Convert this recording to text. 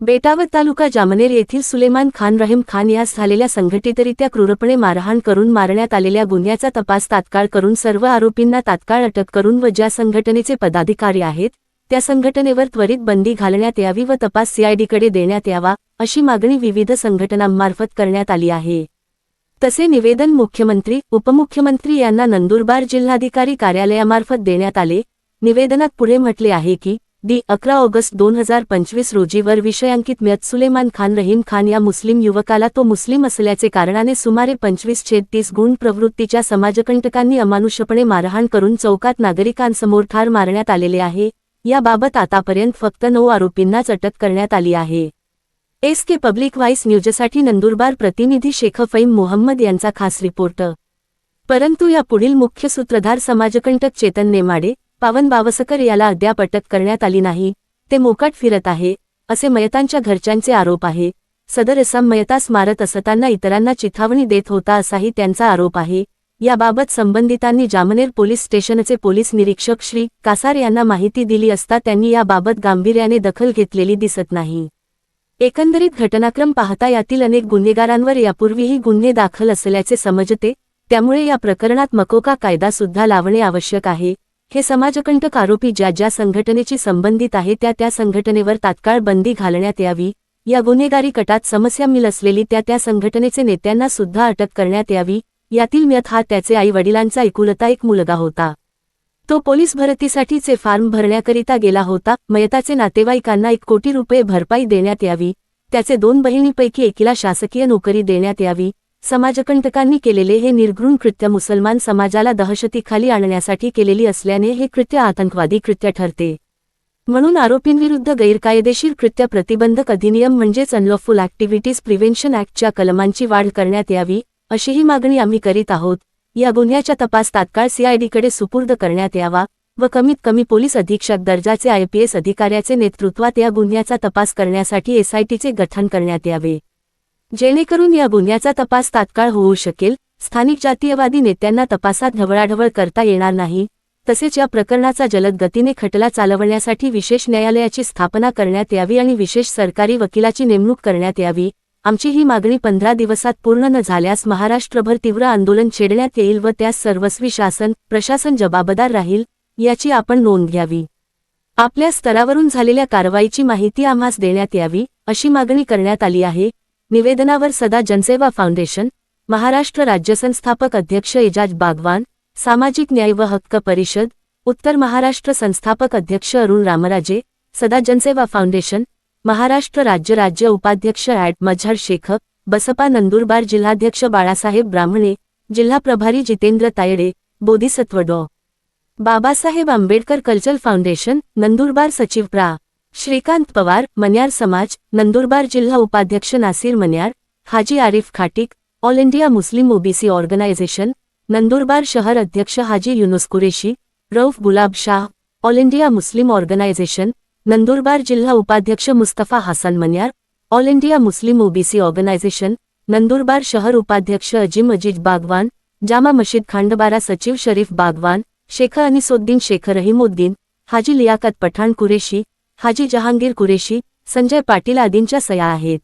बेटावत तालुका जामनेर येथील सुलेमान खान रहीम खान यास झालेल्या संघटितरित्या क्रूरपणे मारहाण करून मारण्यात आलेल्या गुन्ह्याचा तपास तात्काळ करून सर्व आरोपींना तात्काळ अटक करून व ज्या संघटनेचे पदाधिकारी आहेत त्या संघटनेवर त्वरित बंदी घालण्यात यावी व तपास सीआयडीकडे देण्यात यावा अशी मागणी विविध संघटनांमार्फत करण्यात आली आहे. तसे निवेदन मुख्यमंत्री उपमुख्यमंत्री यांना नंदुरबार जिल्हाधिकारी कार्यालयामार्फत देण्यात आले. निवेदनात पुढे म्हटले आहे की दी अकरा ऑगस्ट दोन हजार पंचवीस रोजीवर विषयांकित म्यत सुलेमान खान रहीम खान या मुस्लिम युवकाला तो मुस्लिम असल्याचे कारणाने सुमारे पंचवीस छेद तीस गुण प्रवृत्तीच्या समाजकंटकांनी अमानुषपणे मारहाण करून चौकात नागरिकांसमोर ठार मारण्यात आलेले आहे. याबाबत आतापर्यंत फक्त नऊ आरोपींनाच अटक करण्यात आली आहे. एस के पब्लिक व्हाईस न्यूजसाठी नंदुरबार प्रतिनिधी शेख फैम मोहम्मद यांचा खास रिपोर्ट. परंतु या पुढील मुख्य सूत्रधार समाजकंटक चेतन नेमाडे पावन बावसकर याला अद्याप अटक करण्यात आली नाही. ते मोकाट फिरत आहे असे मयतांच्या घरच्यांचे आरोप आहे. सदर असम मयतास मारत असताना इतरांना चिथावणी देत होता असाही त्यांचा आरोप आहे. याबाबत संबंधितांनी जामनेर पोलीस स्टेशनचे पोलीस निरीक्षक श्री कासार यांना माहिती दिली असता त्यांनी याबाबत गांभीर्याने दखल घेतलेली दिसत नाही. एकंदरीत घटनाक्रम पाहता यातील अनेक गुन्हेगारांवर यापूर्वीही गुन्हे दाखल असल्याचे समजते त्यामुळे या प्रकरणात मकोका कायदा सुद्धा लावणे आवश्यक आहे. हे समाजकंटक आरोपी ज्या ज्या संघटनेची संबंधित आहे त्या त्या संघटनेवर तात्काळ बंदी घालण्यात यावी या गुन्हेगारी कटात समस्या मिल असलेली त्या त्या संघटनेचे नेत्यांना सुद्धा अटक करण्यात यावी यातील म्यत हा त्याचे आई वडिलांचा एकुलता एक मुलगा होता. तो पोलीस भरतीसाठीचे फॉर्म भरण्याकरिता गेला होता मयताचे नातेवाईकांना एक कोटी रुपये भरपाई देण्यात यावी त्याचे दोन बहिणीपैकी एकीला शासकीय नोकरी देण्यात यावी समाजकंटकांनी केलेले हे निर्घृण कृत्य मुसलमान समाजाला दहशतीखाली आणण्यासाठी केलेली असल्याने हे कृत्य आतंकवादी कृत्य ठरते. म्हणून आरोपींविरुद्ध गैरकायदेशीर कृत्य प्रतिबंधक अधिनियम म्हणजेच अनलॉफुल ऍक्टिव्हिटीज प्रिव्हेन्शन ऍक्टच्या कलमांची वाढ करण्यात यावी अशीही मागणी आम्ही करीत आहोत. या गुन्ह्याचा तपास तात्काळ सीआयडीकडे सुपूर्द करण्यात यावा व कमीत कमी पोलीस अधीक्षक दर्जाचे आयपीएस अधिकाऱ्याचे नेतृत्वात या गुन्ह्याचा तपास करण्यासाठी एसआयटीचे गठन करण्यात यावे. जेणेकरून या गुन्ह्याचा तपास तात्काळ होऊ शकेल स्थानिक जातीयवादी नेत्यांना तपासात ढवळाढवळ करता येणार नाही तसेच या प्रकरणाचा जलद गतीने खटला चालवण्यासाठी विशेष न्यायालयाची स्थापना करण्यात यावी आणि विशेष सरकारी वकिलाची नेमणूक करण्यात यावी आमची ही मागणी पंधरा दिवसात पूर्ण न झाल्यास महाराष्ट्रभर तीव्र आंदोलन छेडण्यात येईल व त्यास सर्वस्वी शासन प्रशासन जबाबदार राहील याची आपण नोंद घ्यावी. आपल्या स्तरावरून झालेल्या कारवाईची माहिती आम्हास देण्यात यावी अशी मागणी करण्यात आली आहे निवेदनावर सदा जनसेवा फाउंडेशन महाराष्ट्र राज्य संस्थापक अध्यक्ष एजाज बागवान सामाजिक न्याय व हक्क परिषद उत्तर महाराष्ट्र संस्थापक अध्यक्ष अरुण रामराजे सदा जनसेवा फाउंडेशन महाराष्ट्र राज्य राज्य उपाध्यक्ष ॲड मझहर शेख बसपा नंदुरबार जिल्हाध्यक्ष बाळासाहेब ब्राह्मणे जिल्हा प्रभारी Jitendra Tayde Bodhisattva Dr. Babasaheb Ambedkar cultural foundation Nandurbar सचिव प्रा. श्रीकांत पवार मन्यार समाज नंदुरबार जिल्हा उपाध्यक्ष Nasir Manyar Haji Arif Khatik all India Muslim OBC organisation Nandurbar शहर अध्यक्ष Haji Yunus Qureshi Rauf Gulab Shah all India Muslim organisation Nandurbar जिल्हा उपाध्यक्ष Mustafa Hasan Manyar all India Muslim OBC organisation Nandurbar शहर उपाध्यक्ष अजिम अजीज बागवान जामा मशीद खांडबारा सचिव शरीफ बागवान शेख अनिसोद्दीन शेख रहीमुद्दीन हाजी लियाकत पठाण कुरेशी हाजी जहांगीर कुरेशी संजय पाटील आदींच्या सया आहेत.